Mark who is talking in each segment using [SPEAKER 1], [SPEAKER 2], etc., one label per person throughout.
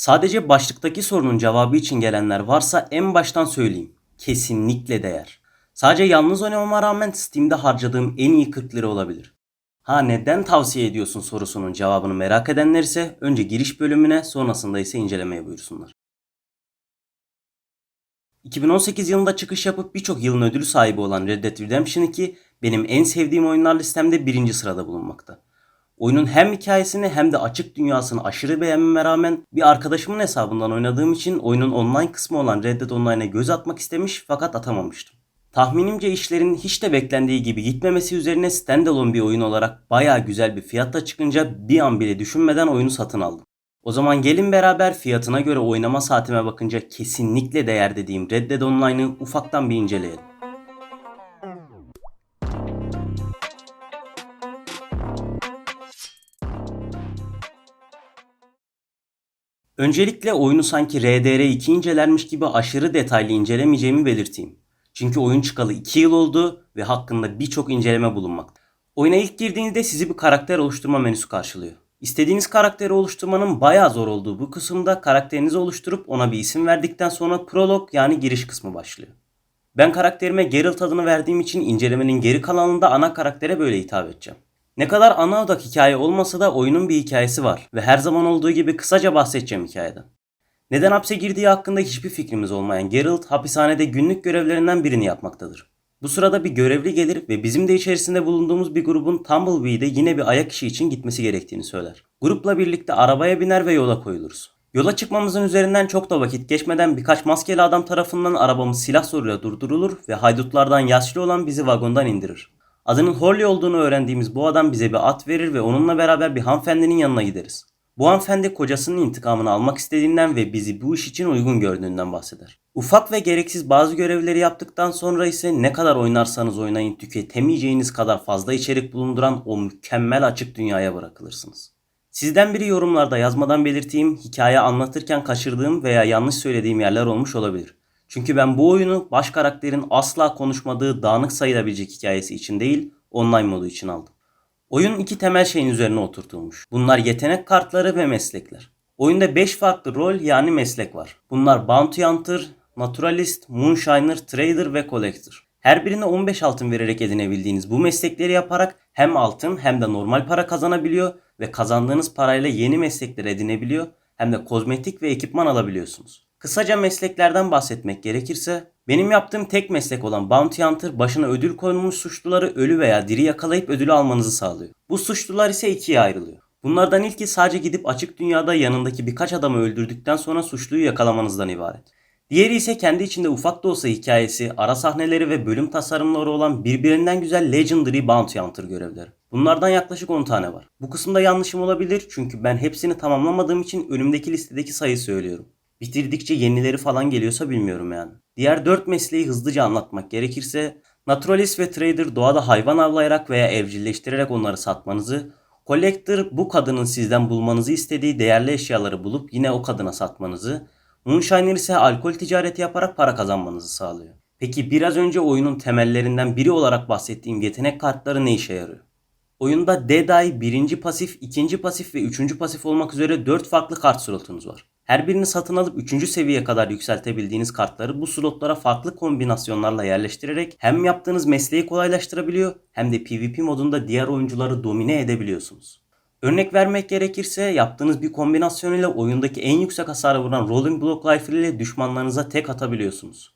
[SPEAKER 1] Sadece başlıktaki sorunun cevabı için gelenler varsa en baştan söyleyeyim. Kesinlikle değer. Sadece yalnız oynamama rağmen Steam'de harcadığım en iyi 40 lira olabilir. Ha neden tavsiye ediyorsun sorusunun cevabını merak edenler ise önce giriş bölümüne sonrasında ise incelemeye buyursunlar. 2018 yılında çıkış yapıp birçok yılın ödülü sahibi olan Red Dead Redemption 2 benim en sevdiğim oyunlar listemde birinci sırada bulunmakta. Oyunun hem hikayesini hem de açık dünyasını aşırı beğenmeme rağmen bir arkadaşımın hesabından oynadığım için oyunun online kısmı olan Red Dead Online'a göz atmak istemiş fakat atamamıştım. Tahminimce işlerin hiç de beklendiği gibi gitmemesi üzerine standalone bir oyun olarak baya güzel bir fiyatta çıkınca bir an bile düşünmeden oyunu satın aldım. O zaman gelin beraber fiyatına göre oynama saatime bakınca kesinlikle değer dediğim Red Dead Online'ı ufaktan bir inceleyelim. Öncelikle oyunu sanki RDR2 incelermiş gibi aşırı detaylı incelemeyeceğimi belirteyim. Çünkü oyun çıkalı 2 yıl oldu ve hakkında birçok inceleme bulunmakta. Oyuna ilk girdiğinizde sizi bir karakter oluşturma menüsü karşılıyor. İstediğiniz karakteri oluşturmanın bayağı zor olduğu bu kısımda karakterinizi oluşturup ona bir isim verdikten sonra prolog yani giriş kısmı başlıyor. Ben karakterime Geralt adını verdiğim için incelemenin geri kalanında ana karaktere böyle hitap edeceğim. Ne kadar ana odak hikaye olmasa da oyunun bir hikayesi var ve her zaman olduğu gibi kısaca bahsedeceğim hikayeden. Neden hapse girdiği hakkında hiçbir fikrimiz olmayan Geralt hapishanede günlük görevlerinden birini yapmaktadır. Bu sırada bir görevli gelir ve bizim de içerisinde bulunduğumuz bir grubun Tumblewee'de yine bir ayak işi için gitmesi gerektiğini söyler. Grupla birlikte arabaya biner ve yola koyuluruz. Yola çıkmamızın üzerinden çok da vakit geçmeden birkaç maskeli adam tarafından arabamız silah zoruyla durdurulur ve haydutlardan yaşlı olan bizi vagondan indirir. Adının Horley olduğunu öğrendiğimiz bu adam bize bir at verir ve onunla beraber bir hanımefendinin yanına gideriz. Bu hanımefendi kocasının intikamını almak istediğinden ve bizi bu iş için uygun gördüğünden bahseder. Ufak ve gereksiz bazı görevleri yaptıktan sonra ise ne kadar oynarsanız oynayın tüketemeyeceğiniz kadar fazla içerik bulunduran o mükemmel açık dünyaya bırakılırsınız. Sizden biri yorumlarda yazmadan belirteyim hikaye anlatırken kaçırdığım veya yanlış söylediğim yerler olmuş olabilir. Çünkü ben bu oyunu baş karakterin asla konuşmadığı dağınık sayılabilecek hikayesi için değil, online modu için aldım. Oyun iki temel şeyin üzerine oturtulmuş. Bunlar yetenek kartları ve meslekler. Oyunda 5 farklı rol yani meslek var. Bunlar Bounty Hunter, Naturalist, Moonshiner, Trader ve Collector. Her birine 15 altın vererek edinebildiğiniz bu meslekleri yaparak hem altın hem de normal para kazanabiliyor ve kazandığınız parayla yeni meslekler edinebiliyor hem de kozmetik ve ekipman alabiliyorsunuz. Kısaca mesleklerden bahsetmek gerekirse benim yaptığım tek meslek olan Bounty Hunter başına ödül konulmuş suçluları ölü veya diri yakalayıp ödülü almanızı sağlıyor. Bu suçlular ise ikiye ayrılıyor. Bunlardan ilki sadece gidip açık dünyada yanındaki birkaç adamı öldürdükten sonra suçluyu yakalamanızdan ibaret. Diğeri ise kendi içinde ufak da olsa hikayesi, ara sahneleri ve bölüm tasarımları olan birbirinden güzel Legendary Bounty Hunter görevleri. Bunlardan yaklaşık 10 tane var. Bu kısımda yanlışım olabilir çünkü ben hepsini tamamlamadığım için önümdeki listedeki sayı söylüyorum. Bitirdikçe yenileri falan geliyorsa bilmiyorum yani. Diğer 4 mesleği hızlıca anlatmak gerekirse Naturalist ve Trader doğada hayvan avlayarak veya evcilleştirerek onları satmanızı, Collector bu kadının sizden bulmanızı istediği değerli eşyaları bulup yine o kadına satmanızı, Moonshiner ise alkol ticareti yaparak para kazanmanızı sağlıyor. Peki biraz önce oyunun temellerinden biri olarak bahsettiğim yetenek kartları ne işe yarıyor? Oyunda Dead Eye birinci pasif, ikinci pasif ve üçüncü pasif olmak üzere 4 farklı kart slotunuz var. Her birini satın alıp 3. seviyeye kadar yükseltebildiğiniz kartları bu slotlara farklı kombinasyonlarla yerleştirerek hem yaptığınız mesleği kolaylaştırabiliyor hem de PvP modunda diğer oyuncuları domine edebiliyorsunuz. Örnek vermek gerekirse yaptığınız bir kombinasyon ile oyundaki en yüksek hasarı vuran Rolling Block Rifle ile düşmanlarınıza tek atabiliyorsunuz.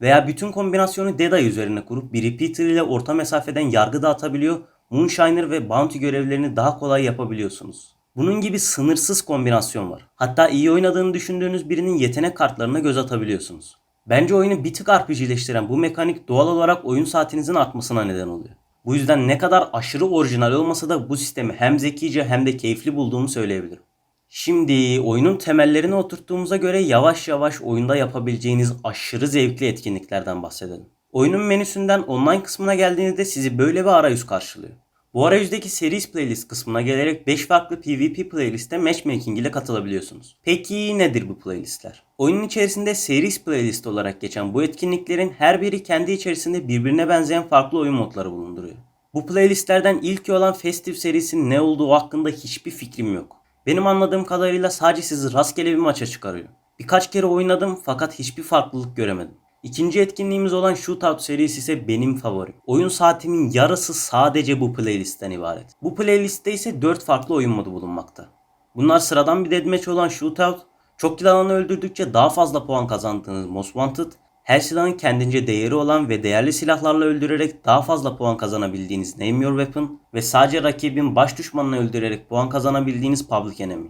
[SPEAKER 1] Veya bütün kombinasyonu Dead Eye üzerine kurup bir repeater ile orta mesafeden yargı dağıtabiliyor, Moonshiner ve Bounty görevlerini daha kolay yapabiliyorsunuz. Bunun gibi sınırsız kombinasyon var. Hatta iyi oynadığını düşündüğünüz birinin yetenek kartlarına göz atabiliyorsunuz. Bence oyunu bir tık RPG'leştiren bu mekanik doğal olarak oyun saatinizin artmasına neden oluyor. Bu yüzden ne kadar aşırı orijinal olmasa da bu sistemi hem zekice hem de keyifli bulduğumu söyleyebilirim. Şimdi oyunun temellerini oturttuğumuza göre yavaş yavaş oyunda yapabileceğiniz aşırı zevkli etkinliklerden bahsedelim. Oyunun menüsünden online kısmına geldiğinizde sizi böyle bir arayüz karşılıyor. Bu arayüzdeki series playlist kısmına gelerek 5 farklı PvP playliste matchmaking ile katılabiliyorsunuz. Peki nedir bu playlistler? Oyunun içerisinde series playlist olarak geçen bu etkinliklerin her biri kendi içerisinde birbirine benzeyen farklı oyun modları bulunduruyor. Bu playlistlerden ilki olan Festive serisinin ne olduğu hakkında hiçbir fikrim yok. Benim anladığım kadarıyla sadece sizi rastgele bir maça çıkarıyor. Birkaç kere oynadım fakat hiçbir farklılık göremedim. İkinci etkinliğimiz olan Shootout serisi ise benim favorim. Oyun saatimin yarısı sadece bu playlistten ibaret. Bu playlistte ise 4 farklı oyun modu bulunmakta. Bunlar sıradan bir deathmatch olan Shootout, çok kill alanı öldürdükçe daha fazla puan kazandığınız Most Wanted, her silahın kendince değeri olan ve değerli silahlarla öldürerek daha fazla puan kazanabildiğiniz Name Your Weapon ve sadece rakibin baş düşmanını öldürerek puan kazanabildiğiniz Public Enemy.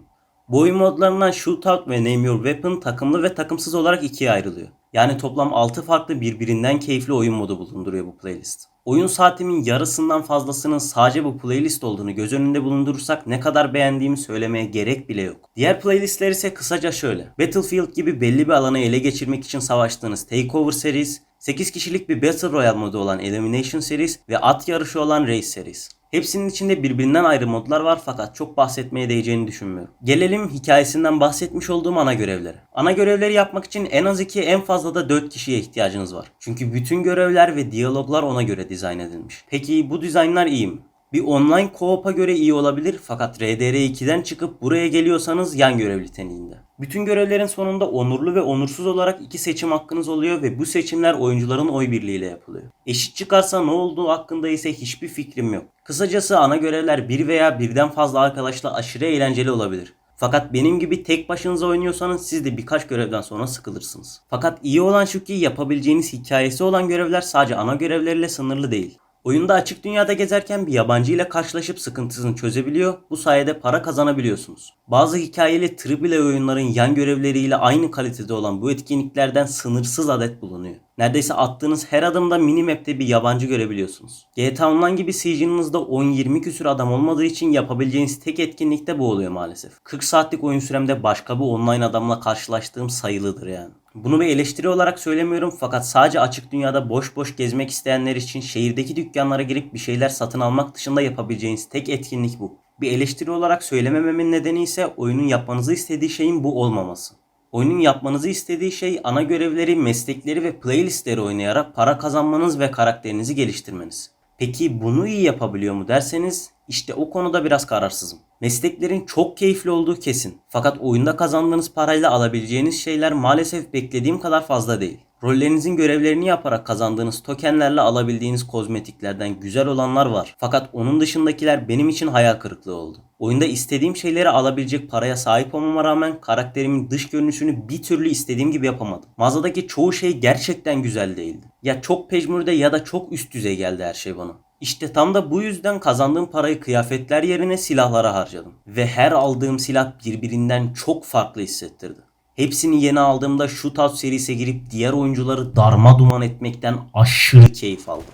[SPEAKER 1] Bu oyun modlarından Shootout ve Name Your Weapon takımlı ve takımsız olarak ikiye ayrılıyor. Yani toplam 6 farklı birbirinden keyifli oyun modu bulunduruyor bu playlist. Oyun saatimin yarısından fazlasının sadece bu playlist olduğunu göz önünde bulundurursak ne kadar beğendiğimi söylemeye gerek bile yok. Diğer playlistler ise kısaca şöyle. Battlefield gibi belli bir alanı ele geçirmek için savaştığınız Takeover Series, 8 kişilik bir Battle Royale modu olan Elimination Series ve at yarışı olan Race Series. Hepsinin içinde birbirinden ayrı modlar var fakat çok bahsetmeye değeceğini düşünmüyorum. Gelelim hikayesinden bahsetmiş olduğum ana görevlere. Ana görevleri yapmak için en az 2 en fazla da 4 kişiye ihtiyacınız var. Çünkü bütün görevler ve diyaloglar ona göre dizayn edilmiş. Peki bu dizaynlar iyi mi? Bir online co-op'a göre iyi olabilir fakat RDR2'den çıkıp buraya geliyorsanız yan görev niteliğinde. Bütün görevlerin sonunda onurlu ve onursuz olarak iki seçim hakkınız oluyor ve bu seçimler oyuncuların oy birliğiyle yapılıyor. Eşit çıkarsa ne olduğu hakkında ise hiçbir fikrim yok. Kısacası ana görevler bir veya birden fazla arkadaşla aşırı eğlenceli olabilir. Fakat benim gibi tek başınıza oynuyorsanız siz de birkaç görevden sonra sıkılırsınız. Fakat iyi olan şu ki yapabileceğiniz hikayesi olan görevler sadece ana görevlerle sınırlı değil. Oyunda açık dünyada gezerken bir yabancı ile karşılaşıp sıkıntısını çözebiliyor. Bu sayede para kazanabiliyorsunuz. Bazı hikayeli AAA oyunların yan görevleriyle aynı kalitede olan bu etkinliklerden sınırsız adet bulunuyor. Neredeyse attığınız her adımda minimap'te bir yabancı görebiliyorsunuz. GTA Online gibi season'ınızda 10-20 küsür adam olmadığı için yapabileceğiniz tek etkinlik de bu oluyor maalesef. 40 saatlik oyun süremde başka bir online adamla karşılaştığım sayılıdır yani. Bunu bir eleştiri olarak söylemiyorum fakat sadece açık dünyada boş boş gezmek isteyenler için şehirdeki dükkanlara girip bir şeyler satın almak dışında yapabileceğiniz tek etkinlik bu. Bir eleştiri olarak söylemememin nedeni ise oyunun yapmanızı istediği şeyin bu olmaması. Oyunun yapmanızı istediği şey ana görevleri, meslekleri ve playlistleri oynayarak para kazanmanız ve karakterinizi geliştirmeniz. Peki bunu iyi yapabiliyor mu derseniz işte o konuda biraz kararsızım. Mesleklerin çok keyifli olduğu kesin. Fakat oyunda kazandığınız parayla alabileceğiniz şeyler maalesef beklediğim kadar fazla değil. Rollerinizin görevlerini yaparak kazandığınız tokenlerle alabildiğiniz kozmetiklerden güzel olanlar var. Fakat onun dışındakiler benim için hayal kırıklığı oldu. Oyunda istediğim şeyleri alabilecek paraya sahip olmama rağmen karakterimin dış görünüşünü bir türlü istediğim gibi yapamadım. Mağazadaki çoğu şey gerçekten güzel değildi. Ya çok pejmürde ya da çok üst düzey geldi her şey bana. İşte tam da bu yüzden kazandığım parayı kıyafetler yerine silahlara harcadım. Ve her aldığım silah birbirinden çok farklı hissettirdi. Hepsini yeni aldığımda Shootout serisine girip diğer oyuncuları darma duman etmekten aşırı keyif aldım.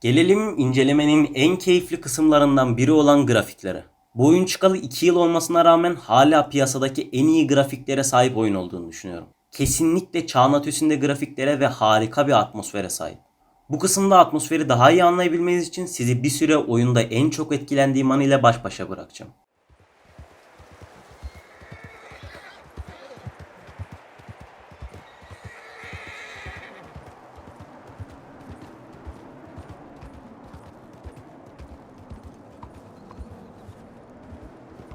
[SPEAKER 1] Gelelim incelemenin en keyifli kısımlarından biri olan grafiklere. Bu oyun çıkalı 2 yıl olmasına rağmen hala piyasadaki en iyi grafiklere sahip oyun olduğunu düşünüyorum. Kesinlikle çağın ötesinde grafiklere ve harika bir atmosfere sahip. Bu kısımda atmosferi daha iyi anlayabilmeniz için sizi bir süre oyunda en çok etkilendiğim an ile baş başa bırakacağım.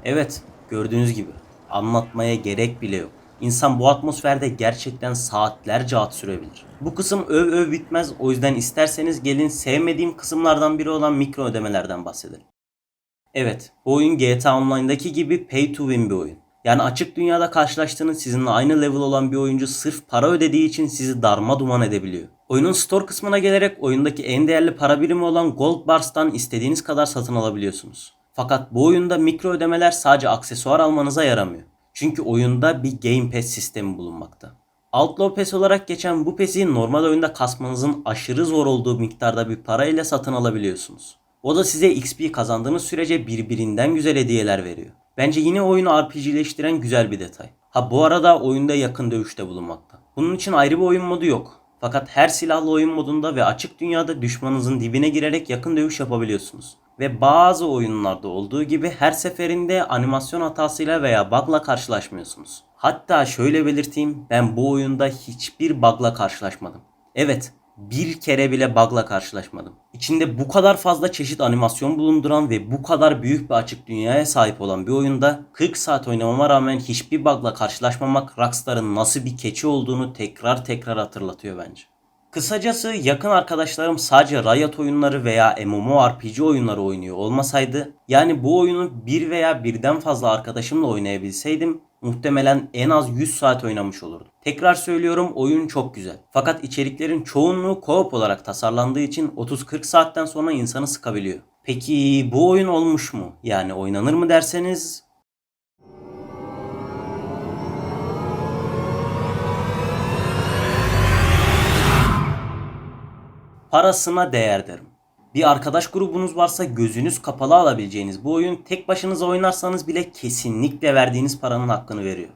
[SPEAKER 1] Evet, gördüğünüz gibi anlatmaya gerek bile yok. İnsan bu atmosferde gerçekten saatlerce at sürebilir. Bu kısım öv öv bitmez o yüzden isterseniz gelin sevmediğim kısımlardan biri olan mikro ödemelerden bahsedelim. Evet, bu oyun GTA Online'daki gibi pay to win bir oyun. Yani açık dünyada karşılaştığınız sizinle aynı level olan bir oyuncu sırf para ödediği için sizi darma duman edebiliyor. Oyunun store kısmına gelerek oyundaki en değerli para birimi olan Gold Bars'tan istediğiniz kadar satın alabiliyorsunuz. Fakat bu oyunda mikro ödemeler sadece aksesuar almanıza yaramıyor. Çünkü oyunda bir Game Pass sistemi bulunmakta. Outlaw Pass olarak geçen bu pesi normal oyunda kasmanızın aşırı zor olduğu miktarda bir para ile satın alabiliyorsunuz. O da size XP kazandığınız sürece birbirinden güzel hediyeler veriyor. Bence yine oyunu RPG'leştiren güzel bir detay. Ha bu arada oyunda yakın dövüşte bulunmakta. Bunun için ayrı bir oyun modu yok. Fakat her silahlı oyun modunda ve açık dünyada düşmanınızın dibine girerek yakın dövüş yapabiliyorsunuz. Ve bazı oyunlarda olduğu gibi her seferinde animasyon hatasıyla veya bug'la karşılaşmıyorsunuz. Hatta şöyle belirteyim ben bu oyunda hiçbir bug'la karşılaşmadım. Evet bir kere bile bug'la karşılaşmadım. İçinde bu kadar fazla çeşit animasyon bulunduran ve bu kadar büyük bir açık dünyaya sahip olan bir oyunda 40 saat oynamama rağmen hiçbir bug'la karşılaşmamak Rockstar'ın nasıl bir keçi olduğunu tekrar tekrar hatırlatıyor bence. Kısacası yakın arkadaşlarım sadece Riot oyunları veya MMORPG oyunları oynuyor olmasaydı yani bu oyunu bir veya birden fazla arkadaşımla oynayabilseydim muhtemelen en az 100 saat oynamış olurdum. Tekrar söylüyorum oyun çok güzel. Fakat içeriklerin çoğunluğu co-op olarak tasarlandığı için 30-40 saatten sonra insanı sıkabiliyor. Peki bu oyun olmuş mu? Yani oynanır mı derseniz parasına değer derim. Bir arkadaş grubunuz varsa gözünüz kapalı alabileceğiniz bu oyun tek başınıza oynarsanız bile kesinlikle verdiğiniz paranın hakkını veriyor.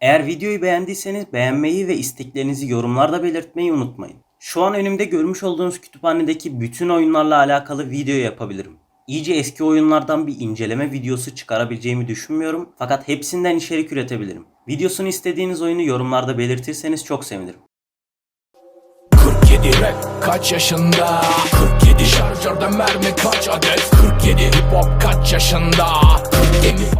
[SPEAKER 1] Eğer videoyu beğendiyseniz beğenmeyi ve isteklerinizi yorumlarda belirtmeyi unutmayın. Şu an önümde görmüş olduğunuz kütüphanedeki bütün oyunlarla alakalı video yapabilirim. İyice eski oyunlardan bir inceleme videosu çıkarabileceğimi düşünmüyorum fakat hepsinden içerik üretebilirim. Videosunu istediğiniz oyunu yorumlarda belirtirseniz çok sevinirim.
[SPEAKER 2] 47 rap kaç yaşında? 47 şarjörde mermi kaç adet? 47 hip hop kaç yaşında? 40 gemi para